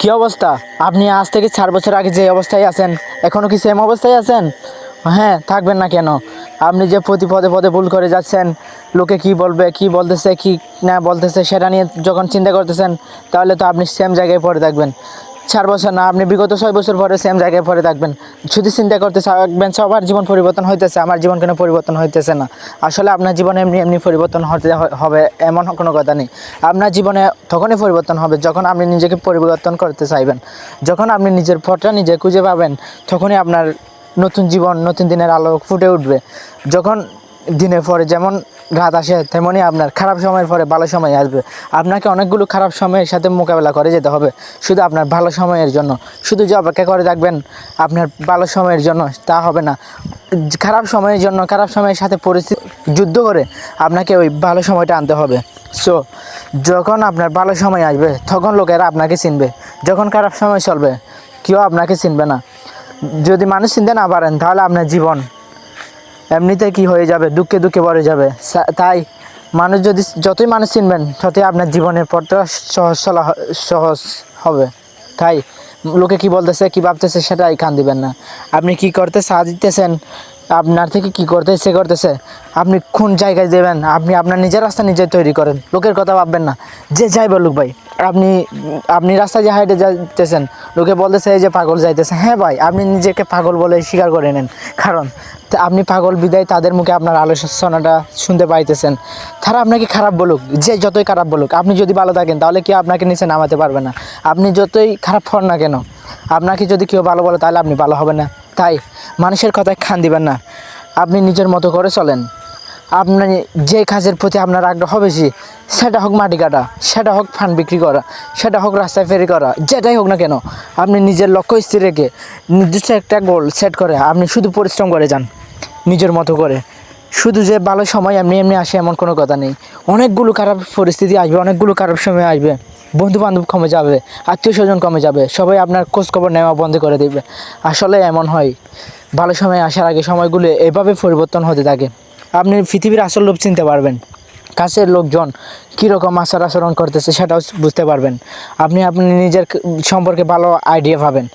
কি অবস্থা? আপনি আজ থেকে চার বছর আগে যে অবস্থায় আছেন এখনও কি সেম অবস্থায় আছেন? হ্যাঁ থাকবেন না কেন? আপনি যে প্রতি পদে পদে ভুল করে যাচ্ছেন, লোকে কি বলবে, কি বলতেছে, কি না বলতেছে, সেটা নিয়ে যখন চিন্তা করতেছেন, তাহলে তো আপনি সেম জায়গায় পড়ে থাকবেন। চার বছর না, আপনি বিগত ছয় বছর পরে সেম জায়গায় পরে থাকবেন। শুধু চিন্তা করতে থাকবেন সবার জীবন পরিবর্তন হইতেছে, আমার জীবন কেন পরিবর্তন হইতেছে না? আসলে আপনার জীবনে এমনি এমনি পরিবর্তন হতে হবে এমন কোনো কথা নেই। আপনার জীবনে তখনই পরিবর্তন হবে, যখন আপনি নিজেকে পরিবর্তন করতে চাইবেন। যখন আপনি নিজের পথটা নিজে খুঁজে পাবেন, তখনই আপনার নতুন জীবন, নতুন দিনের আলো ফুটে উঠবে। যখন দিনের পরে যেমন রাত আসে, তেমনই আপনার খারাপ সময়ের পরে ভালো সময় আসবে। আপনাকে অনেকগুলো খারাপ সময়ের সাথে মোকাবেলা করে যেতে হবে। শুধু আপনার ভালো সময়ের জন্য। শুধু যে অপেক্ষা করে থাকবেন আপনার ভালো সময়ের জন্য, তা হবে না। খারাপ সময়ের জন্য, খারাপ সময়ের সাথে পরিস্থিতি যুদ্ধ করে আপনাকে ওই ভালো সময়টা আনতে হবে। সো যখন আপনার ভালো সময় আসবে, তখন লোকেরা আপনাকে চিনবে। যখন খারাপ সময় চলবে, কেউ আপনাকে চিনবে না। যদি মানুষ চিনতে না পারেন, তাহলে আপনার জীবন এমনিতে কি হয়ে যাবে? দুঃখে দুঃখে পড়ে যাবে। তাই মানুষ যদি, যতই মানুষ চিনবেন, ততই আপনার জীবনের পথটা সহজ চলা সহজ হবে। তাই লোকে কি বলতেছে, কি ভাবতেছে, সেটাই কান দিবেন না। আপনি কি করতে সাহায্য দিতেছেন? আপনার থেকে কি করতে ইচ্ছে করতেছে। আপনি কোন জায়গায় দেবেন আপনি আপনার নিজের রাস্তা নিজে তৈরি করেন। লোকের কথা ভাববেন না। যে যাই বলুক ভাই, আপনি আপনি রাস্তায় যে হাইটে যাইতেছেন, লোকে বলতেছে এই যে পাগল যাইতেছে। হ্যাঁ ভাই, আপনি নিজেকে পাগল বলে স্বীকার করে নেন। কারণ আপনি পাগল বিদায় তাদের মুখে আপনার আলোচনাটা শুনতে পাইতেছেন। তারা আপনাকে খারাপ বলুক, যে যতই খারাপ বলুক, আপনি যদি ভালো থাকেন, তাহলে কি আপনাকে নিচে নামাতে পারবে না। আপনি যতই খারাপ হন না কেন, আপনাকে যদি কেউ ভালো বলে, তাহলে আপনি ভালো হবে না। তাই মানুষের কথায় খান দিবেন না। আপনি নিজের মতো করে চলেন। আপনার যে কাজের প্রতি আপনার আগ্রহ বেশি, সেটা হোক মাটি কাটা, সেটা হোক ফান বিক্রি করা, সেটা হোক রাস্তায় ফেরি করা, যেটাই হোক না কেন, আপনি নিজের লক্ষ্য স্থির রেখে নির্দিষ্ট একটা গোল সেট করে আপনি শুধু পরিশ্রম করে যান, নিজের মতো করে। শুধু যে ভালো সময় এমনি এমনি আসে এমন কোনো কথা নেই। অনেকগুলো খারাপ পরিস্থিতি আসবে, অনেকগুলো খারাপ সময় আসবে। বন্ধু বান্ধব কমে যাবে, আত্মীয় স্বজন কমে যাবে, সবাই আপনার খোঁজখবর নেওয়া বন্ধ করে দেবে। আসলে এমন হয়। ভালো সময় আসার আগে সময়গুলো এভাবে পরিবর্তন হতে থাকে। আপনি পৃথিবীর আসল রূপ চিনতে পারবেন। কাছের লোকজন কীরকম আচার আচরণ করতেছে সেটাও বুঝতে পারবেন। আপনি আপনি নিজের সম্পর্কে ভালো আইডিয়া পাবেন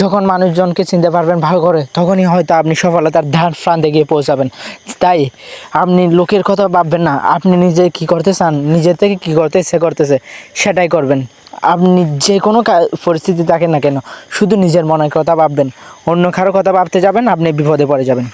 যখন মানুষজনকে চিনতে পারবেন ভালো করে, তখনই হয়তো আপনি সফলতার ধার প্রান্তে গিয়ে পৌঁছাবেন। তাই আপনি লোকের কথা ভাববেন না, আপনি নিজে কি করতে চান নিজের থেকে কী করতে ইচ্ছে করতেছে, সেটাই করবেন। আপনি যে কোনো পরিস্থিতি থাকেন না কেন, শুধু নিজের মনের কথা ভাববেন। অন্য কারও কথা ভাবতে যাবেন, আপনি বিপদে পড়ে যাবেন।